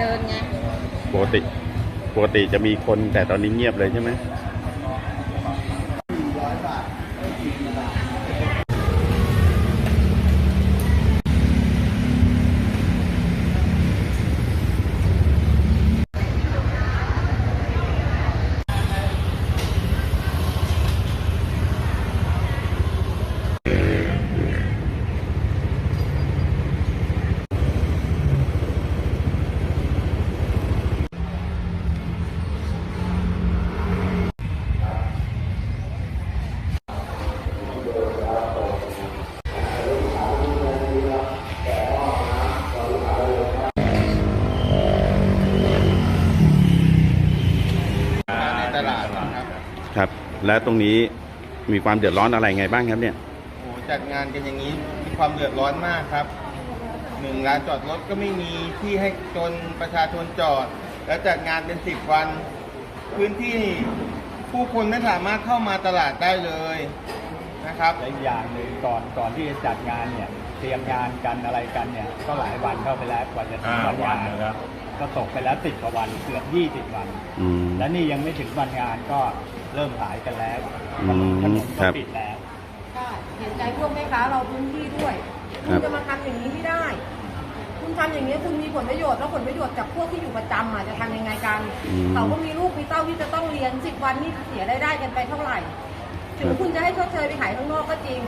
ดินไง ปกติ ปกติจะมีคนแต่ตอนนี้เงียบเลยใช่ไหม และตรงนี้มีความเดือดร้อนอะไรไงบ้างครับเนี่ย โอ้โหจัดงานกันอย่างนี้มีความเดือดร้อนมากครับหนึ่งร้านจอดรถก็ไม่มีที่ให้จนประชาชนจอด แล้วจัดงานเป็นสิบวัน พื้นที่ผู้คนไม่สามารถเข้ามาตลาดได้เลยนะครับและอีกอย่างหนึ่งก่อนก่อนที่จะจัดงานเนี่ย เตรียมงานกันอะไรกันเนี่ย ก็หลายวันเข้าไปแล้วกว่าจะถึงห้าวันวังานนนะครับก็ตกไปแล้วสิบกว่าวันเกือบยี่สิบวัน อืม และนี่ยังไม่ถึงวันงานก็ เริ่มขายกันแล้วอืมถนนครัก็บปิดแล้วใช่เห็นใจพวกแม่ค้าเราพื้นที่ด้วยครัคุบณจะมาทำอย่างนี้ไม่ได้ คุณทำอย่างนี้คุณมีผลประโยชน์แล้วผลประโยชน์จากพวกที่อยู่ประจำอะจะทำยังไงกัน อืมเขาก็มีลูกมีเต้าที่จะต้องเรียนสิบวันนี่เสียรายได้กันไปเท่าไหร่ ถึงคุณจะให้ชดเชยไปขายข้างนอกก็จริง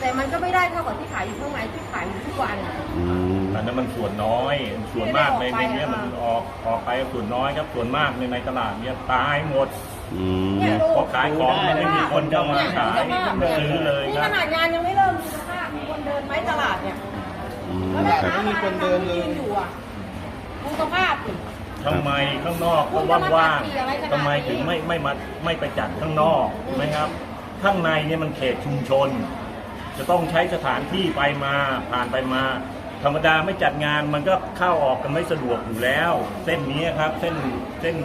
แต่มันก็ไม่ได้เท่ากับที่ขายอยู่ข้างในที่ขายอยู่ทุกวันอะ อืม อันนั้นมันส่วนน้อย ส่วนมากในไม่ได้ออกไปในเนี้ยอะมันออกออกไปส่วนน้อยครับ ส่วนมากในในตลาดเนี่ยตายหมด อืมเนี่ยดูเพราะขายของมันไม่มีคนเข้ามาขายเนี่ยไม่ซื้อเลยนี่คขรับนาดงานยังไม่เริ่มมีสภาพมีคนเดินไหมตลาดเนี่ยอืมแล้วแม่ครับ ค้าไม่มีคนเดินเลย ยือยู่อะดูสภาพสิ ทำไมข้างนอกก็ว่างๆทำไมถึงไม่ไม่มาไม่ไปจัดข้างนอกใช่ไหมครับ ข้างในเนี่ยมันเขตชุมชน จะต้องใช้สถานที่ไปมาผ่านไปมา ธรรมดาไม่จัดงานมันก็เข้าออกกันไม่สะดวกอยู่แล้ว เส้นนี้ครับ เส้นเส้น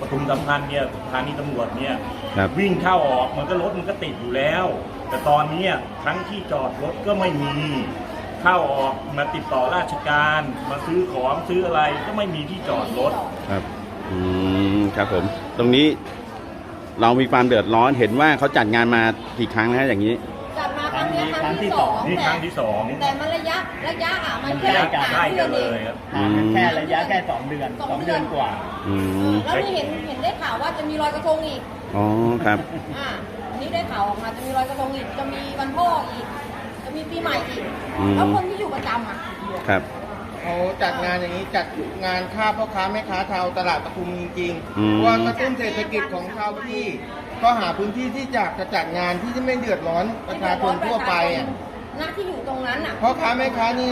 ปทุมสัมพันธ์เนี่ยสถานีตำรวจเนี่ยครับ วิ่งเข้าออกมันก็รถมันก็ติดอยู่แล้ว แต่ตอนเนี้ยทั้งที่จอดรถก็ไม่มี เข้าออกมาติดต่อราชการ มาซื้อของซื้ออะไรก็ไม่มีที่จอดรถ ครับ อืม ครับผม ตรงนี้เรามีความเดือดร้อน เห็นว่าเขาจัดงานมากี่ครั้งแล้วอย่างนี้จัดมาครั้ งเนี้ยคครั้รั้งงที่ที่สสอองงนี่ครั้งที่สอง แต่มันระยะระยะอะมันมันแค่ใกล้สามใกล้เดืกัอนนเลเองยครับห่างกันแค่ระยะแค่สองเดือนสองเดือนกว่า อืมแล้วนี่เห็นเห็นได้ข่าวว่าจะมีลอยกระทงอีก อ๋อครับ อ่าอันนี้ได้ข่าวออกมาจะมีลอยกระทงอีก จะมีวันพ่ออีก จะมีปีใหม่อีก อืม แล้วคนที่อยู่ประจำอะ ครับ เขาจัดงานอย่างนี้จัดงานฆ่าพ่อค้าแม่ค้าชาวตลาดปทุมจริงอืม ๆเพราะว่ากระตุ้นเศรษฐกิจของชาวที่ก็หาพื้นที่ที่จะจะจัดงานที่ไม่เดือดร้อนประชาชนทั่วไปอะหน้าที่อยู่ตรงนั้นอะ พ่อค้าแม่ค้านี่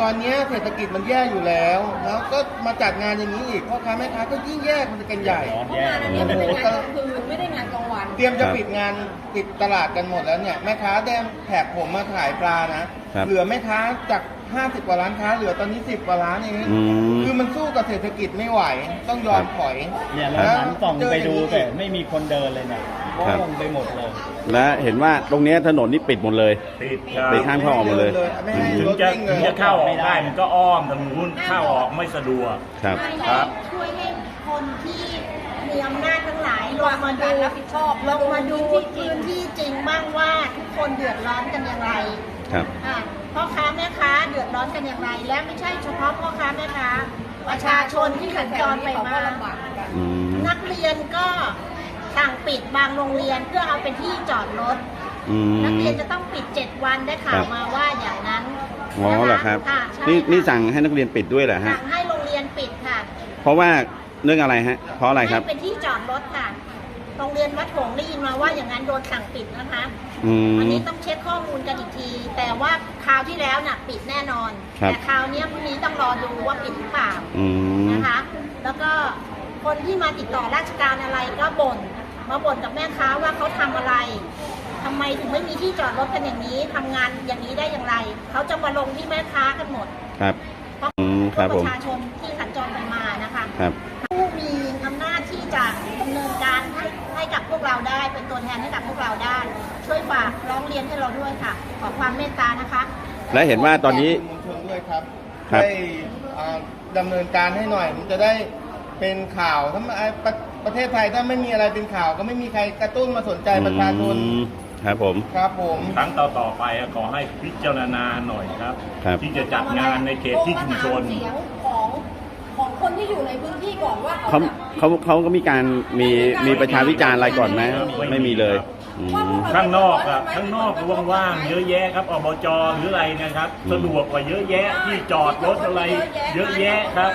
ตอนนี้เศรษฐกิจมันแย่อยู่แล้ว แล้วก็มาจัดงานอย่างนี้อีกพ่อค้าแม่ค้าก็ยิ่งแย่มันกันใหญ่ เพราะงานอันเนี้ยมันเป็นงานกลางคืนไม่ได้งานกลางวัน เตรียมจะปิดงานปิดตลาดกันหมดแล้วเนี่ยแม่ค้าได้แถบผมมาขายปลานะครับเหลือแม่ค้าจาก 50 กว่าร้านค้า เหลือตอนนี้ 10 กว่าร้านเองอืมคือมันสู้กับเศรษฐกิจไม่ไหว ต้องยอมถอยเนี่ยเราหันส่องไปดูแต่ไม่มีคนเดินเลยเนี่ยครับว่างไปหมดเลย และเห็นว่าตรงเนี้ยถนนนี่ปิดหมดเลย ติดครับปิดห้ามเข้าออกหมดเลย ไม่ให้ถึงรถจะวิ่งเลถึงย จะเข้าออกได้มันก็อ้อมทางนู้นเข้าออกไม่สะดวก ครับครับช่วยให้คนที่ มีอำนาจทั้งหลายลงมาการดูรับผิดชอบลงมาดูพื้นที่จริงบ้างว่าทุกคนเดือดร้อนกันอย่างไรครับอะพ่อค้าแม่ค้าเดือดร้อนกันอย่างไร และไม่ใช่เฉพาะพ่อค้าแม่ค้าประชาชนที่สัญจรไปเขามาก็ลำบากเหมือนกันอืมนักเรียนก็สั่งปิดบางโรงเรียนเพื่อเอาเป็นที่จอดรถอืมนักเรียนจะต้องปิด7วันได้ข่าครัวบมาว่าอย่างนั้นอ๋อเหรอครับค่ะใช่นี่ค่ะนี่สั่งให้นักเรียนปิดด้วยเหรอฮะสั่งให้โรงเรียนปิดค่ะ เพราะว่า เรื่องอะไรฮะ เพราะอะไรครับ ให้เป็นที่จอดรถค่ะ โรงเรียนวัดหงส์ได้ยินมาว่าอย่างนั้นโดนสั่งปิดนะคะ อืมอันนี้ต้องเช็คข้อมูลกันอีกที แต่ว่าคราวที่แล้วน่ะปิดแน่นอน ครับ แต่คราวเนี้ยพรุ่งนี้ต้องรอดูว่าปิดหรือเปล่าอืม นะคะ แล้วก็คนที่มาติดต่อราชการอะไรก็บ่นมาบ่นกับแม่ค้าว่าเขาทำอะไรทำไมถึงไม่มีที่จอดรถกันอย่างนี้ทำงานอย่างนี้ได้อย่างไร เขาจะมาลงที่แม่ค้ากันหมดครับ เพราะอืมครับปผมระชาชนที่สัญจรไปมานะคะ ครับ ผู้มีอำนาจที่จะดำเนินการให้ให้กับพวก เราได้ เป็นตัวแทนให้กับพวกเราได้ ช่วยฝากร้องเรียนให้เราด้วยค่ะ ขอความเมตตานะคะ และเห็นว่าตอนนี้ มวลชนด้วยครับครับ ได้อ่าดำเนินการให้หน่อยมันจะได้เป็นข่าวถ้าไอ้ประประเทศไทยถ้าไม่มีอะไรเป็นข่าว ก็ไม่มีใครกระตุ้นมาสนใจประชาชนอืมครับผม ครับผม ครั้งต่อต่อๆไปอะขอให้พิจารณาหน่อยครับ ครับ ที่จะจัดงานในเขตที่ชุมชนเสียงของของ คนที่อยู่ในพื้นที่ก่อนว่าเขาจะเขาเขาก็มีการมีมีประชาวิจารณ์อะไรก่อนไหมไม่ไม่มีเลยอืม ข้างนอกอะข้างนอกว่างๆเยอะแยะครับอบจหรืออะไรนะครับสะดวกกว่าเยอะแยะที่จอดรถอะไร เยอะแยะครับ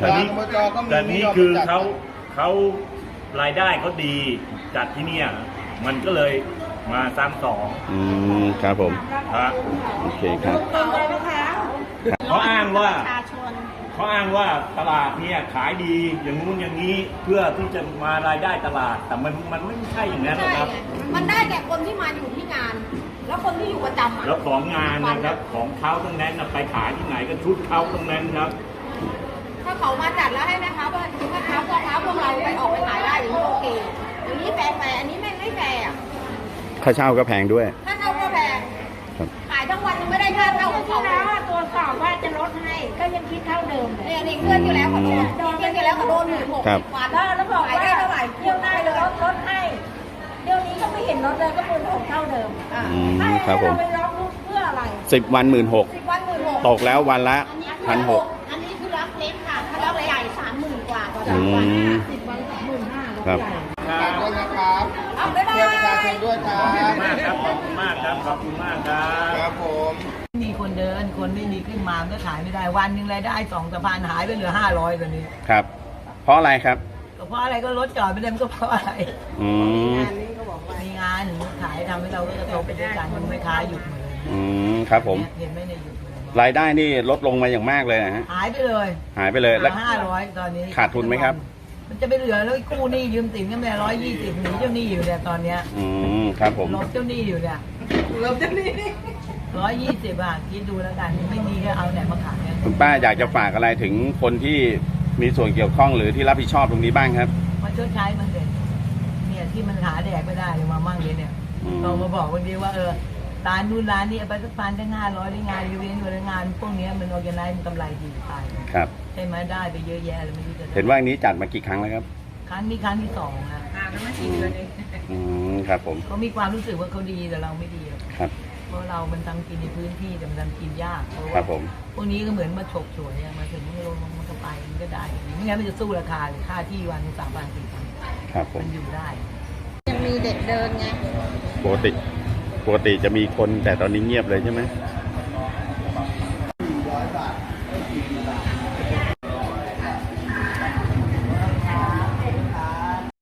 ครับแต่นี่อบจก็มีแต่นี่ไม่ยอมคือจัดเขาเขารายได้เขาดีจัดที่เนี่ยมันก็เลยมาซ้ำสองอืมครับผม ครับโอเคครับเป็นเลยนะคะ เขาอ้างว่า ประชาชน เขาอ้างว่าตลาดเนี่ยขายดีอย่างนู้นอย่างนี้เพื่อที่จะมารายได้ตลาด แต่มันมันไม่ใช่อย่างนั้นหรอกใช่ครับไงมันได้แก่คนที่มาอยู่ที่งาน แล้วคนที่อยู่ประจำอะแล้วของงานนะครับของเขาตรงนั้นนะไปขายที่ไหนก็ชุดเขาตรงนั้นครับ ถ้าเขามาจัดแล้วให้แม่ค้าว่าแม่ค้าพ่อค้าพวกเราไปออกไปขายได้อย่างนี้โอเคอย่างนี้แฟร์แฟร์อันนี้ไม่ไม่แฟร์อะค่าเช่าก็แพงด้วย ถ้าเช่าก็แพงครับ ขายทั้งวันยังไม่ได้ค่าเช่าของที่เขาแล้วอะตรวจสอบว่าจะลดให้ ก็ยังคิดเท่าเดิมเลยเนี่ยนี่เพื่อนที่แล้วเขาโดนเพื่อนที่แล้วเขาโดนหมื่นหกครับวันแล้วแล้วบอกขายว่าได้เท่าไหร่เที่ยวหน้าจะลดลดให้เดี๋ยวนี้ก็ไม่เห็นลดเลยก็เป็นของเท่าเดิมอ่าอืมให้ครับผม เราไปร้องทุกข์เพื่ออะไรสิบวันหมื่นหกสิบวันหมื่นหกตกแล้ววันละพันหก อันนี้คือรับเล็กค่ะถ้ารับใหญ่สามหมื่นกว่าต่ออืวันมสิบวันสามหมื่นห้าครับขอบคุณนะครับเอาบ๊ายบาเพื่อประชาชย นด้วยครัขอบคุณบมากครับ ขอบคุณมากครับ ขอบคุณมากครัคบรับผมมีคน เดิน คนไม่มีขึ้นมามันก็ขายไม่ได้วันหนึ่งรายได้สองสะพานหายไปเหลือห้าร้อยตอนนี้ครับ เพราะอะไรครับก็เพราะอะไรก็รถจอดไปเลยมันก็เพราะอะไรอืมมีงานขายทำให้เราก็กระทบไปด้วยกันมันไม่ค้าหยุดหมดเลยอืมครับผมเห็นไหมในหยุดหมดเลยรายได้นี่ลดลงมาอย่างมากเลยนะฮะหายไปเลยหายไปเลยแล้ว ห้าร้อยตอนนี้ขาดทุนไหมครับ มันจะไปเหลือแล้วกู้หนี้ยืมสินกันแม่ร้อยยี่สิบหนีเจ้าหนี้อยู่เนี่ยตอนเนี้ยอืมครับผมลบเจ้าหนี้อยู่เนี่ย ลบเจ้าหนี้ร้อยยี่สิบอะคิดดูแล้วกัน ไม่มีก็เอาไหนมาขายเนี่ยคุณป้าอยากจะฝากอะไรถึงคนที่มีส่วนเกี่ยวข้องหรือที่รับผิดชอบตรงนี้บ้างครับ มาชดใช้มันเด็เนี่ยที่มันหาแดกไม่ได้เลยมามั่งเลยเนี่ยอืม เรามาบอกคนเดียวว่าเออร้านนู้นร้านนี้เอาไปสักพันได้ห้าร้อยได้งานอีเวนต์หรืองาน พวกเนี้ยมันออแกไนซ์มันกำไรดีตายครับ ใช่ไหมได้ไปเยอะแยะเลยไม่รู้จะได้เห็นว่าอันนี้จัดมากี่ครั้งแล้วครับ ครั้งนี้ครั้งที่สองอะอืมครับผม เขามีความรู้สึกว่าเขาดีแต่เราไม่ดีหรอก ครับ เพราะเรามันทำกินในพื้นที่แต่มันทำกินยากเพราะครัว่าบผม พวกนี้ก็เหมือนมาฉกฉวยอะมาถึงมันลงมันก็ไปมันก็ได้อย่างนี้ไม่งั้นมันจะสู้ราคาเลยค่าที่วันสามพันสี่พันครับผมมันอยู่ได้ ยังมีเด็กเดินไงปกติปกติจะมีคนแต่ตอนนี้เงียบเลยใช่ไหมใ